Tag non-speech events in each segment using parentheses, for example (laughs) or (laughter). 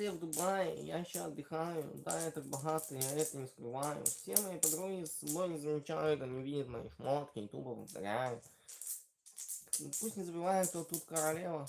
ты в Дубае, я сейчас отдыхаю, да, я так богатый, я это не скрываю. Все мои подруги с собой не замечают, они видят мои шмотки, тупо повторяют. Пусть не забывают, что тут королева.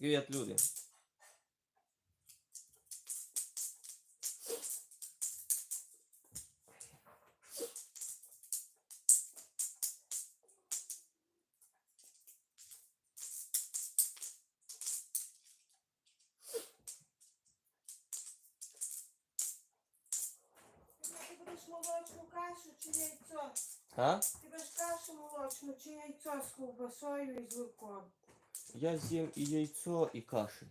Привет, люди. Молочну кашу чи яйцо? А? Ти будеш кашу молочну чи яйцо з ковбасою і з луком? Я съем и яйцо, и каши.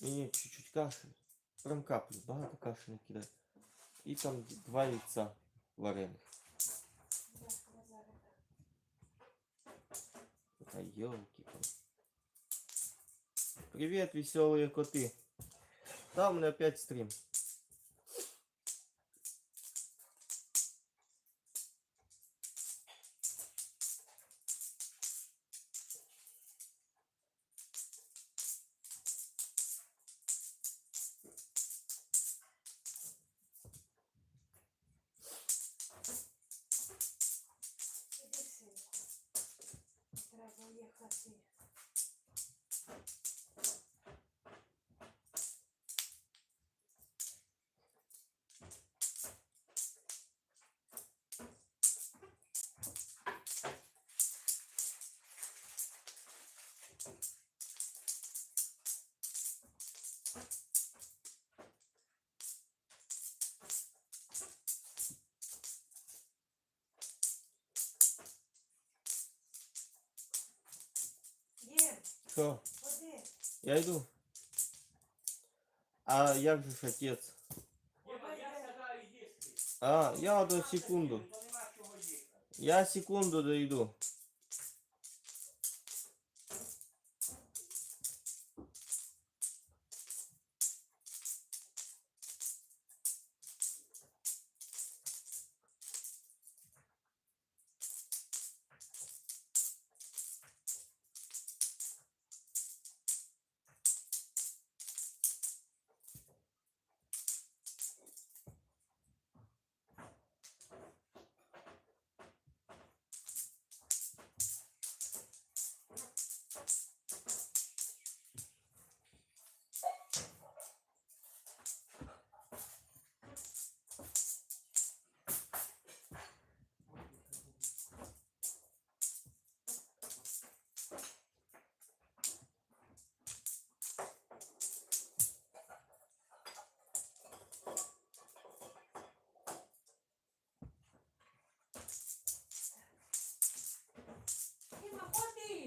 И чуть-чуть каши. Прям каплю, багато каши накидать. И там два яйца вареных. А елки. Привет, веселые коты. Там у меня опять стрим. Треба їхати. Ходи. Я иду. А як же отец? А, я одну секунду. Я секунду дойду.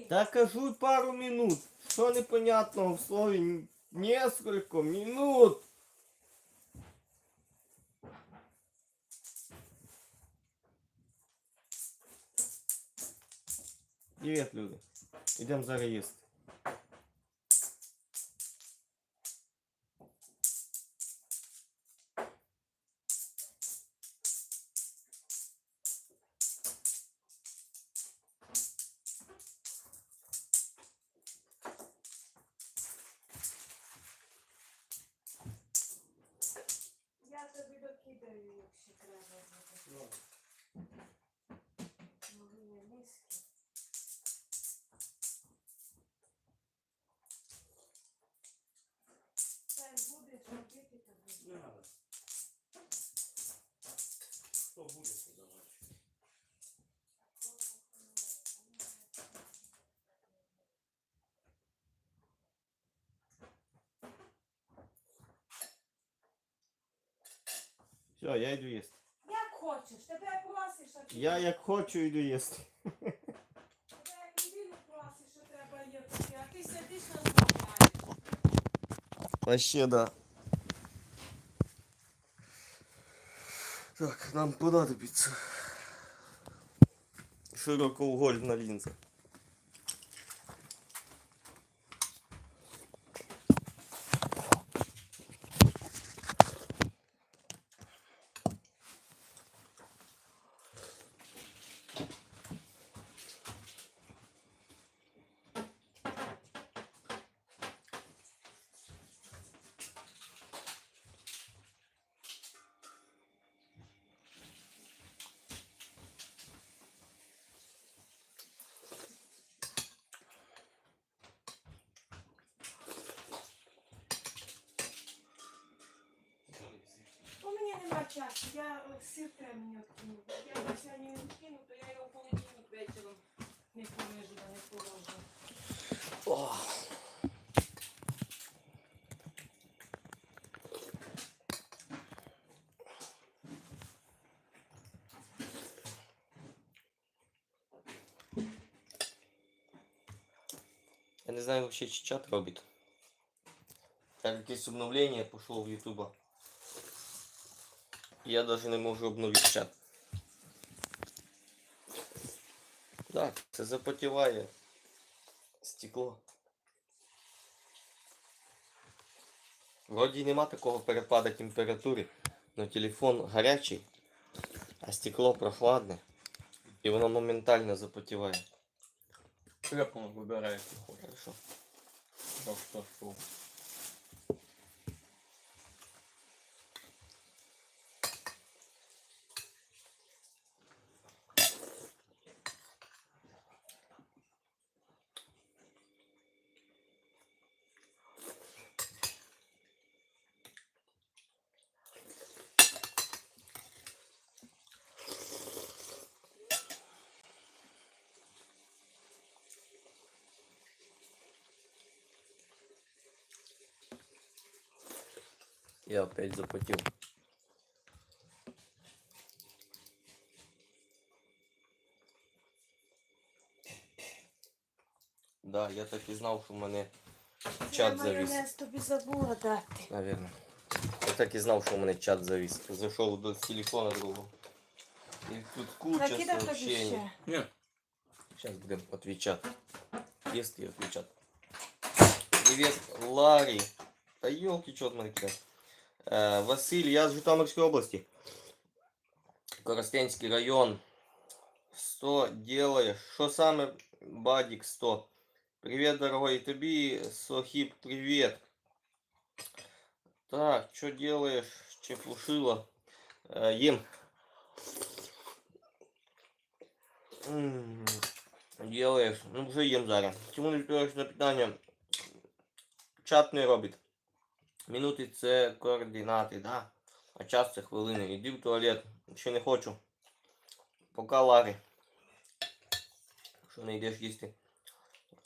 Да кажу пару минут. Что непонятного в слове несколько минут? Привет, люди. Идем за реестр. Все, я йду їсти. Як хочеш, тебе просиш, а ти Я як хочу йду їсти. тебе як людину просиш, що треба їсти, а ти сидиш розмовляєш. Вообще да. Так, нам понадобится широкоугольная линза. мене нема часу, я е, сир треба мені відкину. Я його сьогодні не відкину, то я його в холодильник вечором не полежу, да не положу. Я не знаю вообще, чи чат робить. Так якесь обновлення пошло в Ютуба. Я даже не можу обновити чат. Так, це запотіває стекло. Вроді нема такого перепаду температури, но телефон гарячий, а стекло прохладне. І воно моментально запотіває. Телефон вибирай, який хочеш. Так що Я опять запотел. Да, я так і знав, що в мене чат Я завис. майонез тобі забула дати. Наверное. Я так і знав, що в мене чат завис. Зайшов до з телефона другого. І тут куча Накидай тобі сообщений. ще. Ні, Сейчас будем отвечать. Есть и отвечать. Привет, Ларри. Да елки, что от мене кидає. Е, Василь, я з Житомирської області. Коростенський район. 100 делаешь. Что саме, Бадик 100? Привет, дорогой. И тобі, Сохип, привет. Так, что делаешь, Чепушила? Е, Ем. М, Делаєш. Ну вже їм зараз. Чому не відповідаєш на питання? Чат не робить. Минути це координати, да? А час це хвилини. Іди в туалет. Ще не хочу. Пока Ларі. Що не йдеш їсти?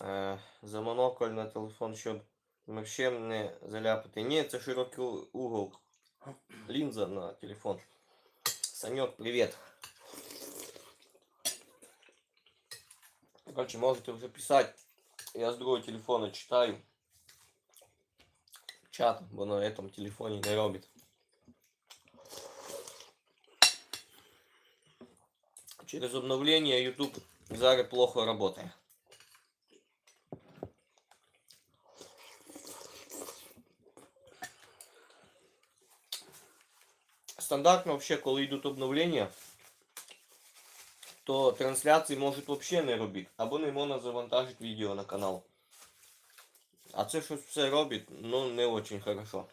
Е, за монокль на телефон, щоб мерщем не заляпати. Ні, це широкий угол. Лінза на телефон. Санек, привіт. Короче, можете уже писать. Я с другого телефона читаю. Чат, бо на этом телефоне не робит. Через обновление YouTube зараз плохо работает. Стандартно вообще, коли йдуть обновлення, то трансляції можуть взагалі не робити. Або не можна завантажити відео на канал. А це щось все робить, ну не очень хорошо.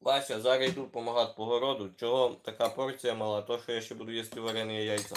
Вася, зараз йду допомагати по городу. Чого така порція мала? То, що я ще буду їсти варені яйця.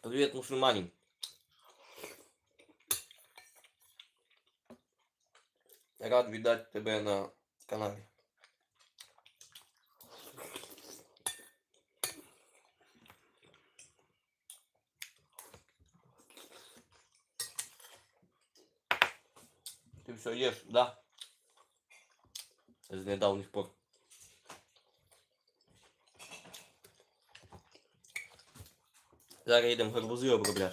Привет, мусульманин. Рад видать тебе на канале. Ты все ешь, да? З недавніх пор. Zaten yedim hırbuzu yok bu biraz.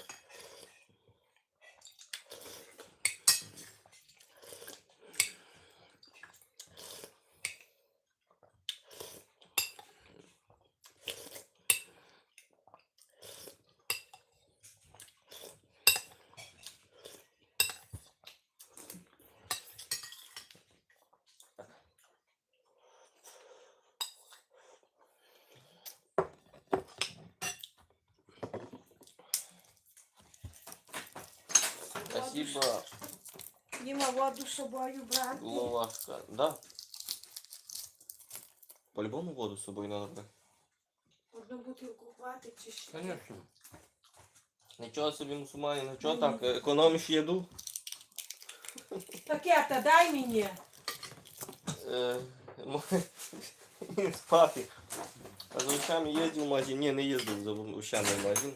Спасибо, Діма, воду з собою брати. Ловашка. Да. По-любому воду з собою надо брати. Одну бутилку хватить чи ще? Конечно. Нічого собі мусульманин, ну чого так, економиш їду? Пакета дай мені. Е, м- (laughs) спати. А за ушами їздив в магазин? Ні, не їздив за ушами в магазин.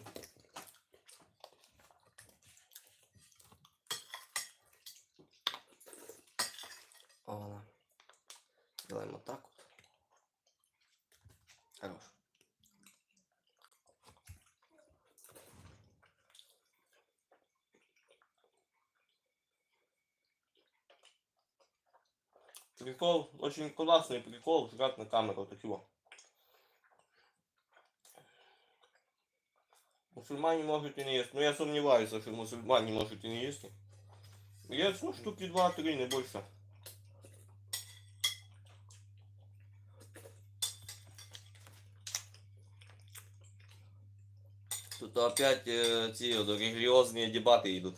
Хорош. Прикол, очень классный прикол, жрать на камеру такого. Мусульмане может и не есть, но я сомневаюсь, что мусульмане может и не есть. Есть, ну, штуки два-три, не больше. Тут опять э, эти вот религиозные дебаты идут.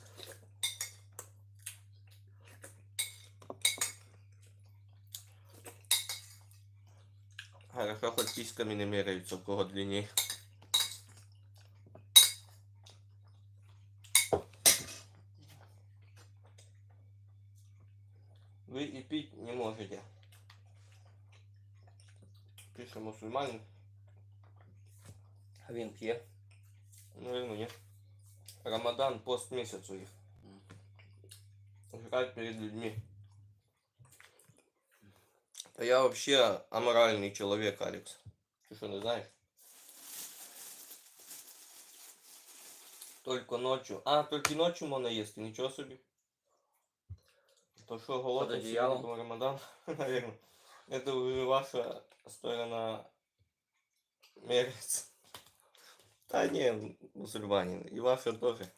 Хорошо, хоть письками не меряются, у кого длиннее. Вы и пить не можете. Пише мусульманин. А. Наверное, нет. Рамадан пост месяц у них. Жрать перед людьми. Да я вообще аморальный человек, Алекс. Ты что, не знаешь? Только ночью. А, только ночью можно есть, ничего себе. То что голодный сегодня Рамадан, (laughs) наверное. Это уже ваша сторона меряется. Да не, мусульманин. И ваша тоже.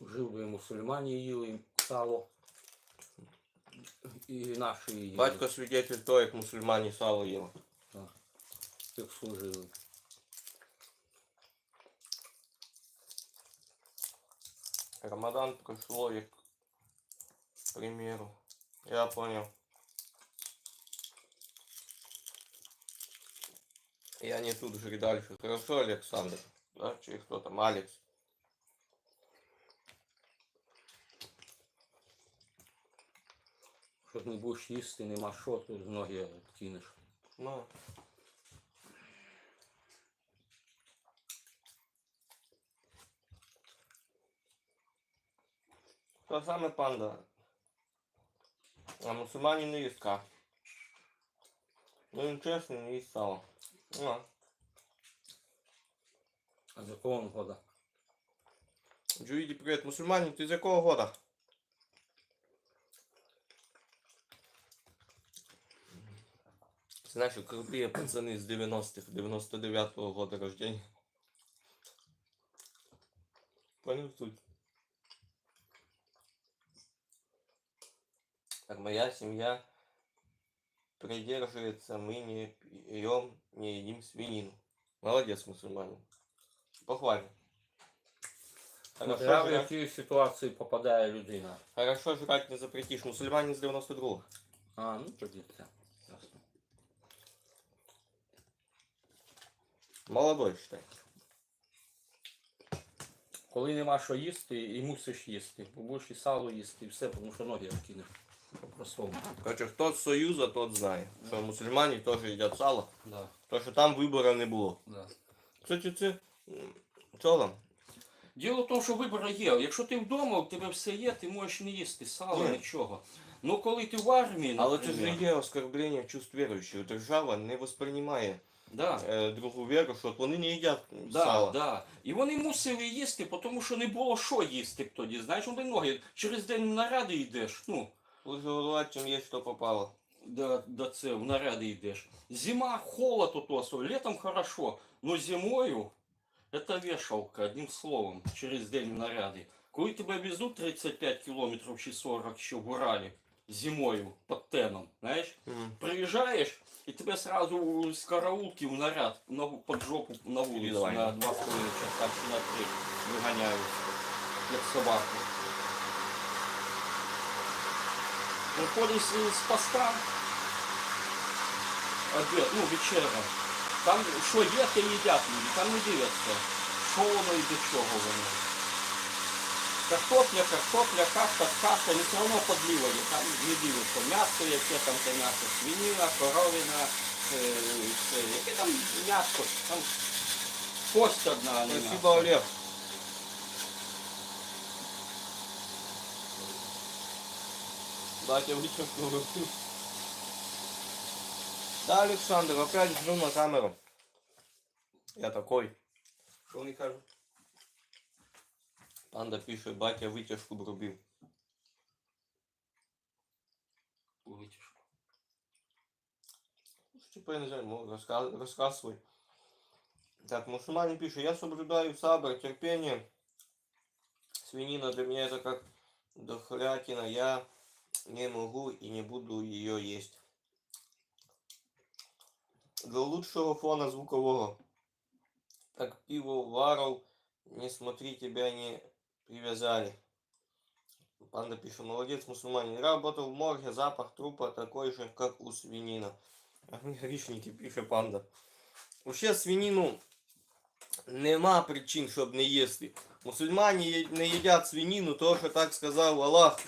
Жив би мусульмані їли сало. І наші їли. Батько свидетель то, як мусульмане сало їли. як служили. Рамадан прошло, як, к примеру. Я понял. Я не тут жри дальше. Хорошо, Александр? Да, чи кто там, Алекс? Що не будеш їсти, нема що, то з ноги кинеш. Ну. То саме панда. А мусульмане не їсть ка. Ну він чесно, не їсть сало. Ну. А з якого він года? Джуиди, привет. Мусульманин, ты из какого года? Знаешь, крутые пацаны с 90-х, 99-го года рождения. Понял суть? Так, моя семья придерживается, мы не пьем, не едим свинину. Молодец, мусульманин. Похвально. Хорошо, Смотря в жрать- які ситуації попадає людина. Хорошо жрать не запретишь. Мусульманин с 92-го. А, ну тоді це. Ясно. Молодой, считай. Коли нема що їсти, і мусиш їсти. Бо будеш і сало їсти, і все, тому що ноги відкинеш. По-простому. Короче, хто з Союза, тот знає, що мусульмані теж їдять сало, Да, тому що там вибору не було. да. Кстати, це там? Діло в тому, що вибір є. Якщо ти вдома, у тебе все є, ти можеш не їсти сало, Ні. нічого. Ну коли ти в армії, Але це ж наприклад, є оскорблення чувств віруючих. Держава не восприймає да, е, другу віру, що от вони не їдять да, сало. да. І вони мусили їсти, тому що не було що їсти б тоді. Знаєш, вони ноги через день в наради йдеш. Ну, Лучше голодувати, чим є, що попало. до, до це, в наряди йдеш. Зима, холод у то, летом хорошо, но зимою это вешалка, одним словом, через день в наряди. Коли тебе везуть 35 кілометрів чи 40 ще в Уралі зимою під теном, знаєш, М. приїжджаєш і тебе сразу з караулки в наряд на, під жопу на вулицю Віддавай. на 2,5 часа чи на 3 виганяють, як собаку. Виходиш з поста, обід, ну, вечеря. Там що є, те їдять люди, там не дивляться, що воно і до чого воно. Картопля, картопля, каша, каша, не все одно подліває, там не дивляться. М'ясо, яке там те м'ясо, свинина, коровина, е, це, яке там м'ясо, там кость одна, Спасибо. Олег. Дайте вычеркну. Да, Александр, опять жду на камеру. Я такой. Що вони кажуть? Панда пише, батя витяжку бробив. Витяжку. Ну, Типа, я не знаю, ну, рассказ, рассказ свой. Так, мусульманин пишет, я соблюдаю сабр, терпение. Свинина для меня это как дохлятина, я не могу и не буду ее есть. Для лучшего фона звукового. Как пивоваров, не смотри, тебя не привязали. Панда пишет, молодец, мусульманин. Я работал в морге, запах трупа такой же, как у свинина. А ми грішники, пише панда. Вообще свинину нема причин, щоб не їсти. Мусульмані є- не їдять свинину, тому що так сказав Аллах,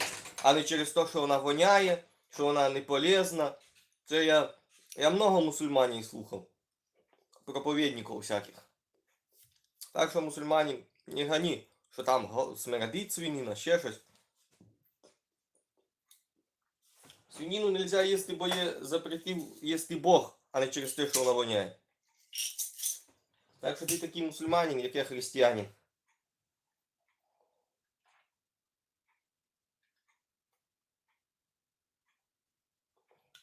А не через те, що вона воняє, що вона не полезна. Це я, я много мусульманів слухав. Проповідників всяких. Так що мусульмані не гані, що там смердить свинина, ще щось. Свинину нельзя їсти, бо є запретив їсти Бог, а не через те, що вона воняє. Так що ти такий мусульманин, як я християнин.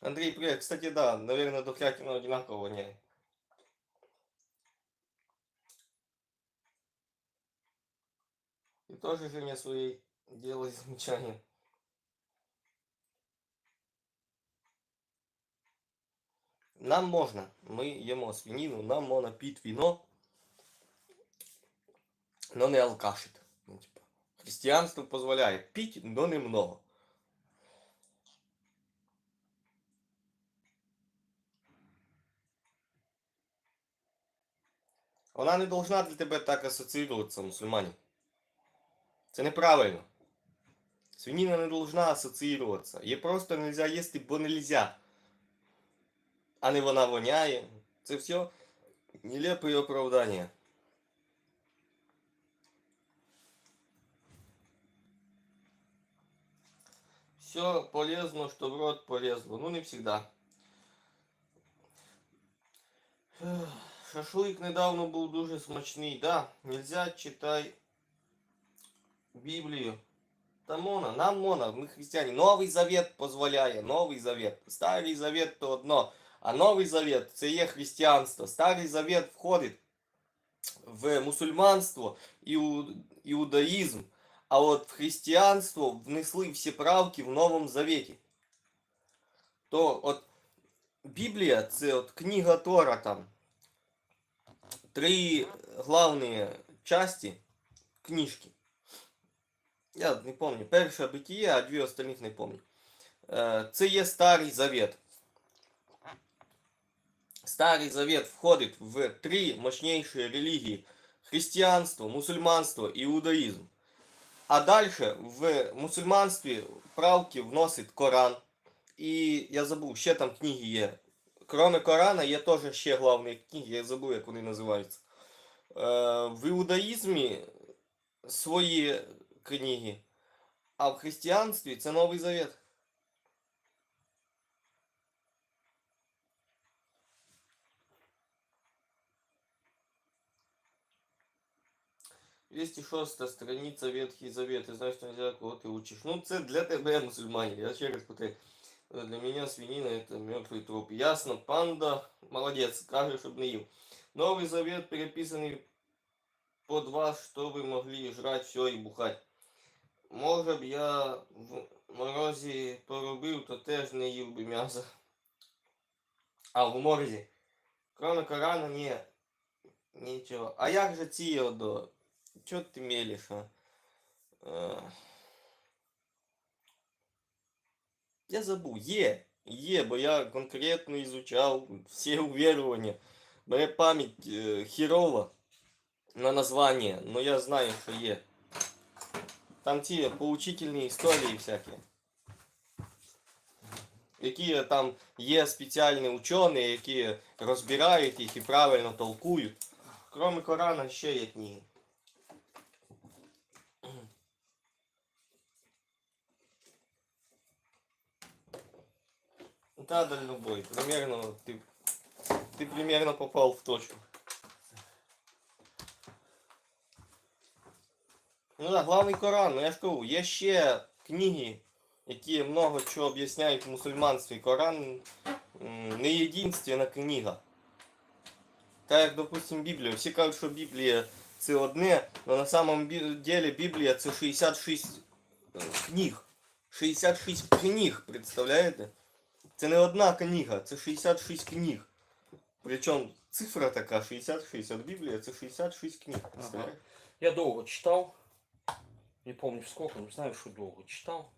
Андрей, привет. Кстати, да, наверное, дохлятина одинаково воняет. И тоже жене своей делай замечания. (laughs) Нам можна. Ми їмо свинину, нам можна пити віно, но не алкашить. Ну, типа, християнство дозволяє пити, но не много. Вона не должна для тебе так асоціюватися, мусульмані. Це неправильно. Свинина не должна асоціюватися. Її просто нельзя їсти, бо нельзя. А не вона воняє. Це все нелепі оправдання. Все полезно, что в рот полезно. Ну, не всегда. Ех, Шашлик недавно був дуже смачний. Да, нельзя читай Біблію. Та мона, нам мона, ми християни. Новий завет дозволяє, Новий завет. Старий завет то одно. А Новий Завет це є християнство. Старий Завет входить в мусульманство, іу, іудаїзм. А от в християнство внесли всі правки в Новому Завіті. То от Біблія це от книга Тора там. Три главні части книжки. Я не помню. Перша битие, а дві остальних не помню. Е, Це є Старий Завет. Старий Завет входить в три мощнейшие релігії: християнство, мусульманство і іудаїзм. А дальше в мусульманстві правки вносить Коран. І я забув, ще там книги є. Кроме Корана, є теж ще главні книги, я забув, як вони називаються. Е, в іудаїзмі свої книги, а в християнстві це Новий Завет. Двести шоста страница Ветхий Завет. Ти знаєш, що нельзя, кого ти учиш. Ну, це для тебе, мусульманин. Я ще раз повторяю. Для меня свинина это мертвый труп. Ясно, панда, молодец, каже, щоб не їв. Новый Завет переписаний под вас, что вы могли жрать все и бухать. Може б я в морозі поробив, то теж не їв би м'ясо. А, в морозі. Кроме Корана, ні. Нічого. А як же ці одо? Чо ти мелиш, а? Я забув, є. Є, бо я конкретно изучав всі увірування. (laughs) Моя пам'ять е, хірова на названня, но я знаю, що є. Там ті поучительні історії всякі. Які там є спеціальні учені, які розбирають їх і правильно толкують. Кроме Корана ще є книги. Да, дальнобой. Примерно ты, ты примерно попал в точку. Ну да, главний Коран, ну я ж кажу, є ще книги, які много чого об'ясняють в мусульманстві. Коран м, не єдинственна книга. Так як, допустим, Біблія. Всі кажуть, що Біблія це одне, але на самом бі- деле Біблія це 66 е, книг. 66 книг, представляєте? Це не одна книга, це 66 книг. Причому цифра така 66, а Біблія це 66 книг. представляєте? Я довго читав. Не помню сколько, но знаю, що довго читав.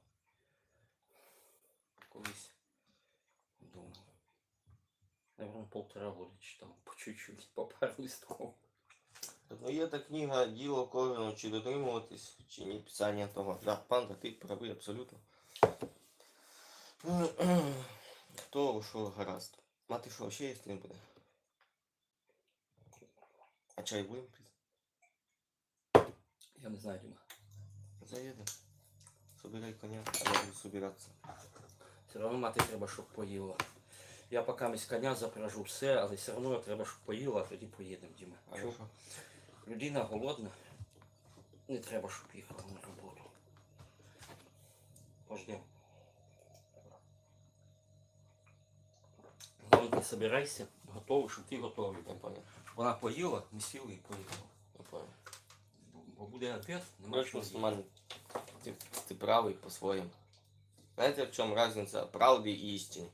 Колись. Довго. Наверное, полтора года читав. По чуть-чуть, по пару листков. Ну є та книга діло кожного, чи дотримуватись, чи ні писання того. Да, панда, ти правий абсолютно. То що гаразд. Мати що, ще їсти не буде? А чай будемо пити? Я не знаю, Дима. Заїдемо. Собирай коня, а я буду собиратися. Все одно мати треба, щоб поїла. Я поки місь коня запряжу все, але все одно треба, щоб поїла, а тоді поїдемо, Діма. Чув? Хорошо. Людина голодна. Не треба, щоб їхала на роботу. Пождем. Главное, ти собирайся, готовий, щоб ти готовий. Я понял. Щоб вона поїла, ми сіли і поїхали. Я понял. Бо буде обід, нема Короче, чого їсти. мусульман, ты, ты правый по-своєму. Знаєте, в чому різниця правди і істини?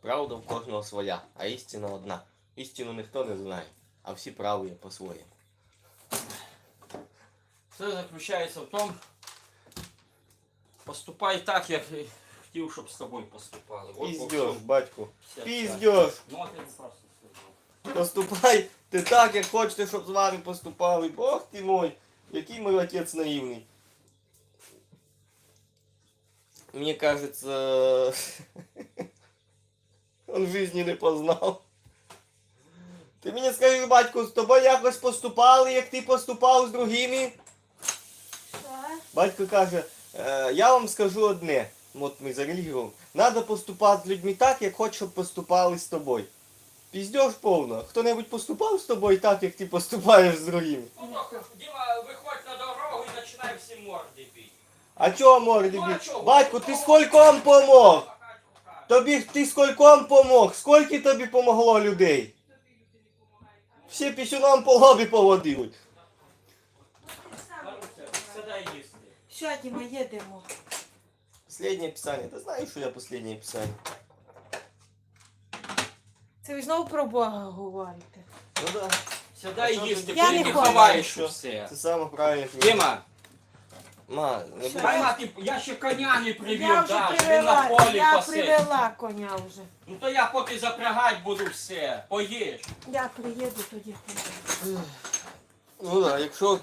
Правда в кожного своя, а істина одна. Істину ніхто не знає, а всі праві по-своєму. Все заключається в тому, поступай так, як хотів, щоб з тобою поступали. От Піздєш, батько. вся ця-. Ну, а ти не просто сказав. Поступай ти так, як хочете, щоб з вами поступали. Бог ти мой, який мой отець наивний. Мне кажется, (laughs) он жизни не познав. Ти мені скажи, батько, з тобою якось поступали, як ти поступав з другими? Батько каже, «Е, я вам скажу одне. От ми за релігію. Надо поступати з людьми так, як хочеш, щоб поступали з тобою. Піздєш повно. Хто-небудь поступав з тобою так, як ти поступаєш з другими? Дима, виходь на дорогу і починай всі морди бити. А чого морди Ну, чого? Батько, ти скольком помог? Тобі ти скольком помог? Скільки тобі помогло людей? Всі пісюном по лобі поводили. Що, Діма, їдемо. Последнє писання. Ти знаєш, що я последнє писання? Це ви знову про Бога говорите. Ну да. Сідай їсти, Я коли не ти хочу. ховаєш Що? все. Це саме правильне. Дима, ма, не Ща. будь- Ай, ма, ти, я ще коня не привів, Я вже да, він на привела, полі я пасе. привела коня вже. Ну то я поки запрягать буду все, поїж. Я приїду тоді. приведу. Ну да, якщо,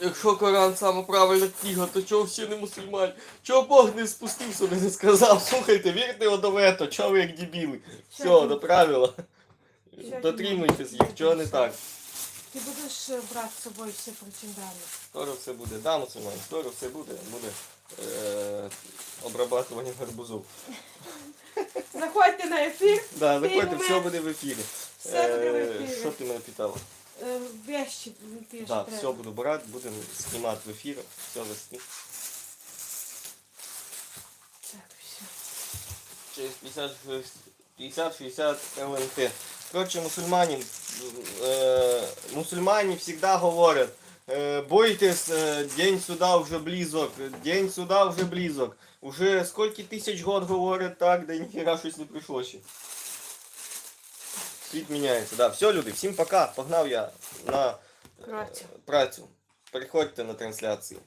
якщо Коран саме правильна книга, то чого всі не мусульмані? Чого Бог не спустився, не сказав, (laughs) слухайте, вірте одовето, чого ви як дебіли? Все, до правила. Дотримуйтесь їх, чого не так. Ти будеш е, брати з собою все причиндалі. Скоро все буде, да, мусульман, скоро все буде, буде е, обрабатування гарбузу. Заходьте на ефір, Да, заходьте, все буде в ефірі. все буде в Е, ефірі. Що ти мене питала? Е, Вещі ти ж Так, треба. все буду брати, будемо знімати в ефір, все вести. Так, все. через 50-60 ЛНТ. Короче, мусульмане, э, мусульмане всегда говорят, э, бойтесь, э, день суда уже близок, день суда уже близок. Уже сколько тысяч год говорят так, да ніхера щось не прийшло ще. Світ міняється. Да, все, люди, всім пока. Погнав я на е, Працю. працю. Приходьте на трансляції.